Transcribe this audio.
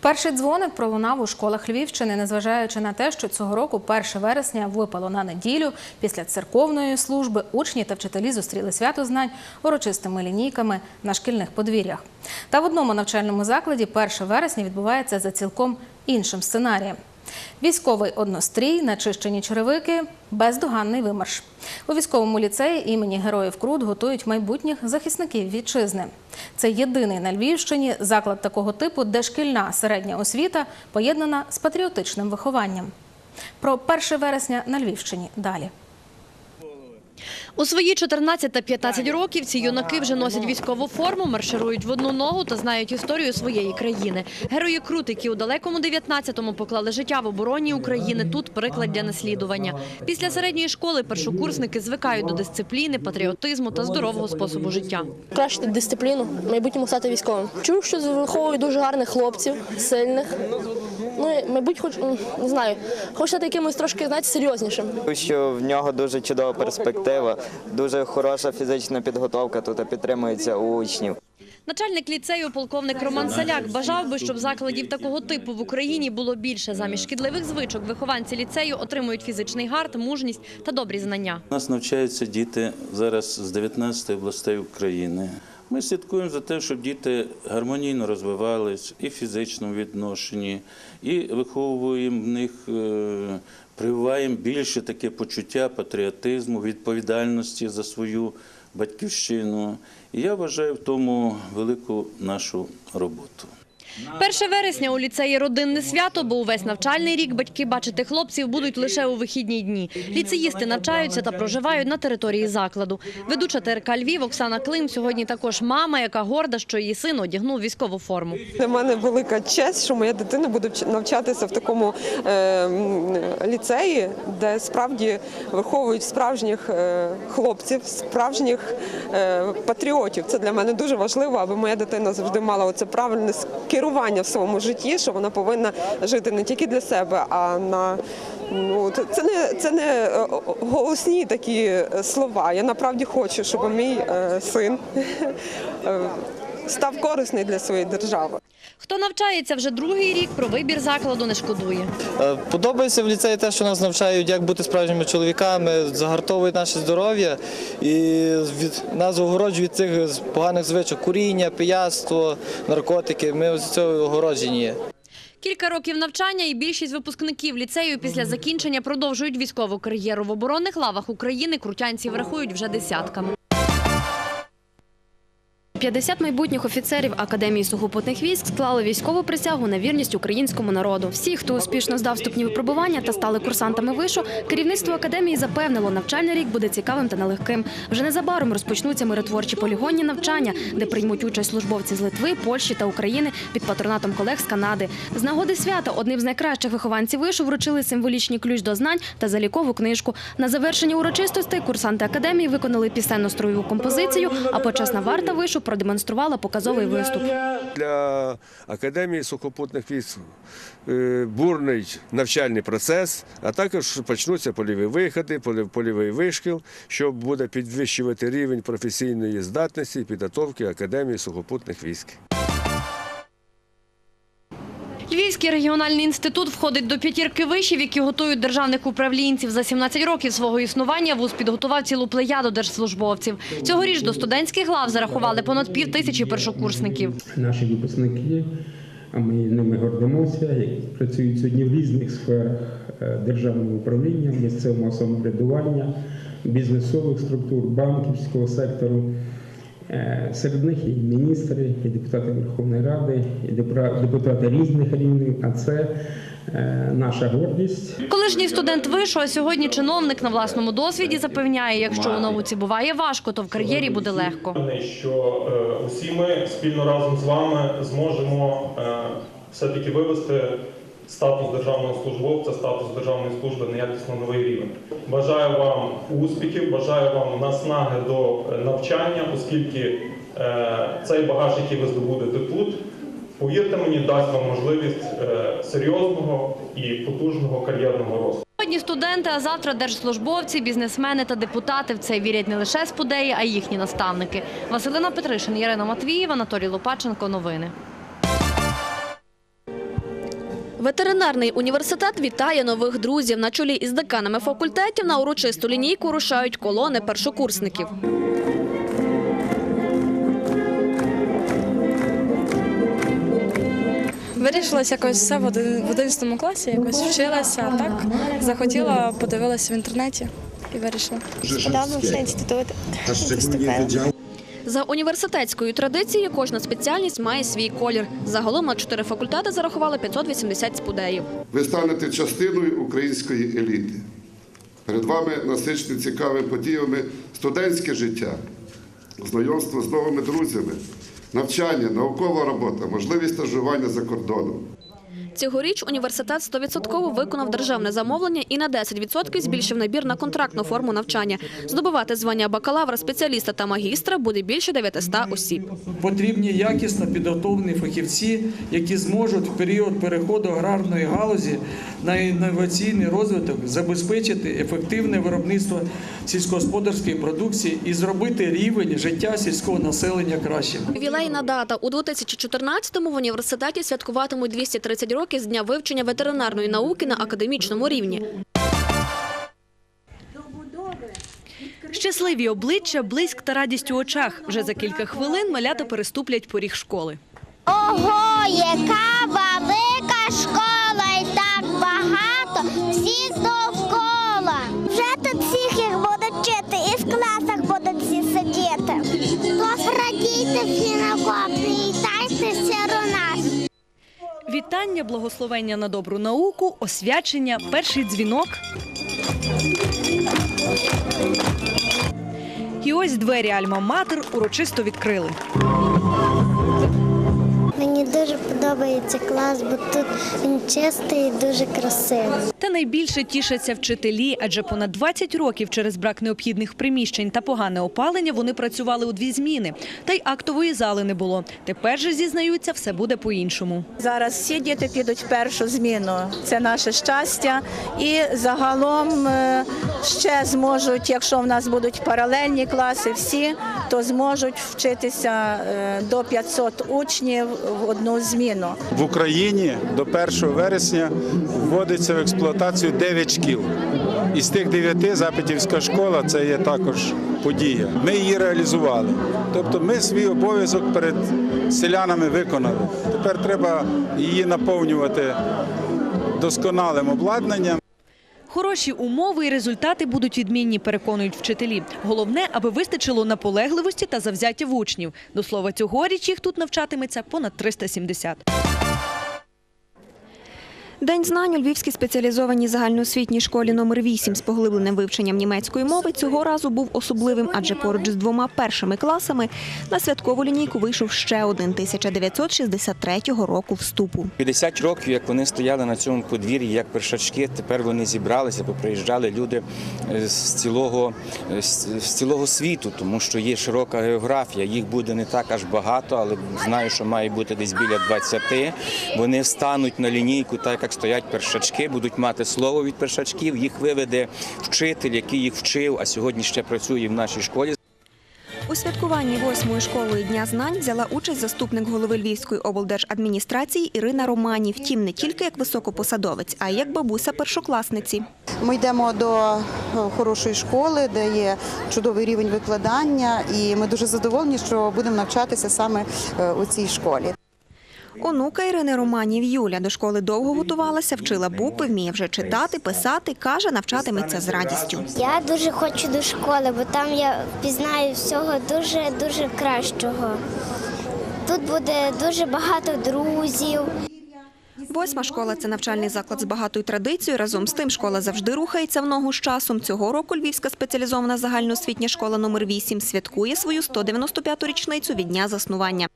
Перший дзвоник пролунав у школах Львівщини, незважаючи на те, що цього року 1 вересня випало на неділю. Після церковної служби учні та вчителі зустріли свято знань урочистими лінійками на шкільних подвір'ях. Та в одному навчальному закладі 1 вересня відбувається за цілком іншим сценарієм. Військовий однострій, начищені черевики, бездоганний вимарш. У військовому ліцеї імені Героїв Крут готують майбутніх захисників вітчизни. Це єдиний на Львівщині заклад такого типу, де шкільна середня освіта поєднана з патріотичним вихованням. Про 1 вересня на Львівщині далі. У свої 14 та 15 років ці юнаки вже носять військову форму, марширують в одну ногу та знають історію своєї країни. Герої Крут, які у далекому 19-му поклали життя в обороні України, тут приклад для наслідування. Після середньої школи першокурсники звикають до дисципліни, патріотизму та здорового способу життя. Кращити дисципліну, майбутньому стати військовим. Чув, що виховують дуже гарних хлопців, сильних. Ну, мабуть, хоч не знаю, хочу стати якимось трошки знаєте, серйознішим. що в нього дуже чудова перспектива, дуже хороша фізична підготовка тут підтримується у учнів. Начальник ліцею, полковник Роман Саляк, бажав би, щоб закладів такого типу в Україні було більше. Замість шкідливих звичок вихованці ліцею отримують фізичний гард, мужність та добрі знання. У нас навчаються діти зараз з 19 областей України. Ми слідкуємо за те, щоб діти гармонійно розвивались і в фізичному відношенні, і виховуємо в них, е, прививаємо більше таке почуття патріотизму, відповідальності за свою батьківщину. І я вважаю в тому велику нашу роботу. 1 вересня у ліцеї родинне свято, бо увесь навчальний рік батьки бачити хлопців будуть лише у вихідні дні. Ліцеїсти навчаються та проживають на території закладу. Ведуча ТРК Львів Оксана Клим сьогодні також мама, яка горда, що її син одягнув військову форму. Для мене велика честь, що моя дитина буде навчатися в такому е, ліцеї, де справді виховують справжніх е, хлопців, справжніх е, патріотів. Це для мене дуже важливо, аби моя дитина завжди мала оце правильне керування в своєму житті, що вона повинна жити не тільки для себе, а на ну це- не це не е, голосні такі слова. Я направді хочу, щоб мій е, син е, став корисний для своєї держави. Хто навчається вже другий рік, про вибір закладу не шкодує. Е, Подобається в ліцеї те, що нас навчають, як бути справжніми чоловіками, загартовують наше здоров'я і від нас огороджують від цих поганих звичок куріння, пияцтво, наркотики. Ми ось цього огороджені є. Кілька років навчання і більшість випускників ліцею після закінчення продовжують військову кар'єру. В оборонних лавах України крутянців рахують вже десятками. 50 майбутніх офіцерів Академії сухопутних військ склали військову присягу на вірність українському народу. Всі, хто успішно здав вступні випробування та стали курсантами вишу, керівництво академії запевнило, навчальний рік буде цікавим та нелегким. Вже незабаром розпочнуться миротворчі полігонні навчання, де приймуть участь службовці з Литви, Польщі та України під патронатом колег з Канади. З нагоди свята одним з найкращих вихованців вишу вручили символічний ключ до знань та залікову книжку. На завершення урочистостей курсанти академії виконали пісенно-строєву композицію, а почесна варта вишу продемонструвала показовий виступ. Для Академії сухопутних військ е, бурний навчальний процес, а також почнуться польові виходи, польовий вишкіл, що буде підвищувати рівень професійної здатності і підготовки Академії сухопутних військ. Львівський регіональний інститут входить до п'ятірки вишів, які готують державних управлінців. За 17 років свого існування вуз підготував цілу плеяду держслужбовців. Цьогоріч до студентських лав зарахували понад пів тисячі першокурсників. наші випускники, а ми ними гордимося, працюють сьогодні в різних сферах е, державного управління, місцевого самоврядування, бізнесових структур, банківського сектору. Е, Серед них і міністри, і депутати Верховної Ради, і депутати різних рівнів. А це е, наша гордість. Колишній студент вишу, а сьогодні чиновник на власному досвіді запевняє, якщо у науці буває важко, то в кар'єрі буде легко. Що е, усі ми спільно разом з вами зможемо е, все-таки вивести статус державного службовця, статус державної служби на якісно новий рівень. Бажаю вам успіхів, бажаю вам наснаги до е, навчання, оскільки е, цей багаж, який ви здобудете тут, повірте мені, дасть вам можливість е, серйозного і потужного кар'єрного росту. Сьогодні студенти, а завтра держслужбовці, бізнесмени та депутати в це вірять не лише спудеї, а й їхні наставники. Василина Петришин, Ірина Матвіїв, Анатолій Лопаченко. Новини. Ветеринарний університет вітає нових друзів. На чолі із деканами факультетів на урочисту лінійку рушають колони першокурсників. Вирішилася якось все в один- в 11 класі, якось вчилася, а так захотіла, подивилася в інтернеті і вирішила. Сподобався інститут. Поступила. За університетською традицією кожна спеціальність має свій колір. Загалом на чотири факультети зарахували 580 спудеїв. Ви станете частиною української еліти. Перед вами насичені цікавими подіями студентське життя, знайомство з новими друзями, навчання, наукова робота, можливість стажування за кордоном. Цьогоріч університет 100% виконав державне замовлення і на 10% збільшив набір на контрактну форму навчання. Здобувати звання бакалавра, спеціаліста та магістра буде більше 900 осіб. Потрібні якісно підготовлені фахівці, які зможуть в період переходу аграрної галузі на інноваційний розвиток забезпечити ефективне виробництво сільськогосподарської продукції і зробити рівень життя сільського населення кращим. Ювілейна дата. У 2014-му в університеті святкуватимуть 230 років з дня вивчення ветеринарної науки на академічному рівні. Щасливі обличчя, блиск та радість у очах. Вже за кілька хвилин малята переступлять поріг школи. Ого, яка благословення на добру науку, освячення, перший дзвінок. І ось двері Альма-Матер урочисто відкрили. Мені дуже подобається клас, бо тут він чистий і дуже красивий. Та найбільше тішаться вчителі, адже понад 20 років через брак необхідних приміщень та погане опалення вони працювали у дві зміни. Та й актової зали не було. Тепер же зізнаються, все буде по-іншому. Зараз всі діти підуть в першу зміну. Це наше щастя. І загалом е, ще зможуть, якщо в нас будуть паралельні класи, всі, то зможуть вчитися е, до 500 учнів в одну зміну. В Україні до 1 вересня вводиться в експлуатацію 9 шкіл. Із тих 9 Запитівська школа це є також подія. Ми її реалізували. Тобто ми свій обов'язок перед селянами виконали. Тепер треба її наповнювати досконалим обладнанням. Хороші умови і результати будуть відмінні, переконують вчителі. Головне, аби вистачило наполегливості та завзяття в учнів. До слова, цьогоріч їх тут навчатиметься понад 370. День знань у Львівській спеціалізованій загальноосвітній школі номер 8 з поглибленим вивченням німецької мови цього разу був особливим, адже поруч з двома першими класами на святкову лінійку вийшов ще один 1963 року вступу. 50 років, як вони стояли на цьому подвір'ї, як першачки, тепер вони зібралися, поприїжджали люди е, з цілого, е, з цілого світу, тому що є широка географія, їх буде не так аж багато, але знаю, що має бути десь біля 20. Вони встануть на лінійку, так як стоять першачки, будуть мати слово від першачків, їх виведе вчитель, який їх вчив, а сьогодні ще працює в нашій школі. У святкуванні восьмої школи Дня знань взяла участь заступник голови Львівської облдержадміністрації Ірина Романі. Втім, не тільки як високопосадовець, а й як бабуся першокласниці. Ми йдемо до е, хорошої школи, де є чудовий рівень викладання, і ми дуже задоволені, що будемо навчатися саме е, у цій школі. Онука Ірини Романів Юля до школи довго готувалася, вчила букви, вміє вже читати, писати. Каже, навчатиметься з радістю. Я дуже хочу до школи, бо там я пізнаю всього дуже дуже кращого. Тут буде дуже багато друзів. Восьма школа це навчальний заклад з багатою традицією. Разом з тим, школа завжди рухається в ногу з часом. Цього року Львівська спеціалізована загальноосвітня школа номер 8 святкує свою 195-ту річницю від дня заснування.